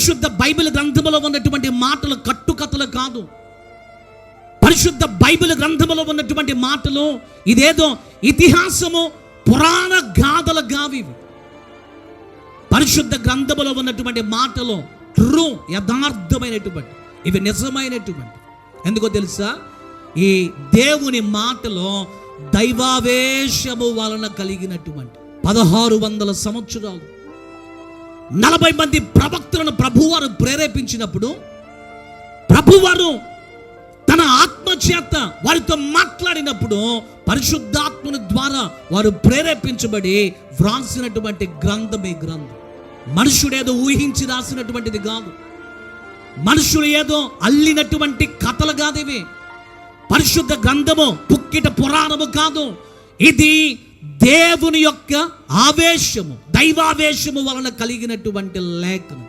పరిశుద్ధ బైబిల్ గ్రంథములో ఉన్నటువంటి మాటలు కట్టుకథలు కాదు. పరిశుద్ధ బైబిల్ గ్రంథములో ఉన్నటువంటి మాటలు ఇదేదో ఇతిహాసము పురాణ గాథలు కావి పరిశుద్ధ గ్రంథములో ఉన్నటువంటి మాటలు ట్రూ యథార్థమైనటువంటి ఇవి నిజమైనటువంటి. ఎందుకో తెలుసా? ఈ దేవుని మాటలో దైవావేశము వలన కలిగినటువంటి. పదహారు వందల సంవత్సరాలు. నలభై మంది ప్రవక్తలను ప్రేరేపించినప్పుడు ప్రభువారు తన ఆత్మ చేత వారితో మాట్లాడినప్పుడు పరిశుద్ధాత్మని ద్వారా వారు ప్రేరేపించబడి వ్రాసినటువంటి గ్రంథం ఈ గ్రంథం. మనుషుడేదో ఊహించి రాసినటువంటిది కాదు. మనుషులు ఏదో అల్లినటువంటి కథలు కాదు ఇవి. పరిశుద్ధ గ్రంథము పుక్కిట పురాణము కాదు. ఇది దేవుని యొక్క ఆవేశము దైవావేశము వలన కలిగినటువంటి లేఖనం.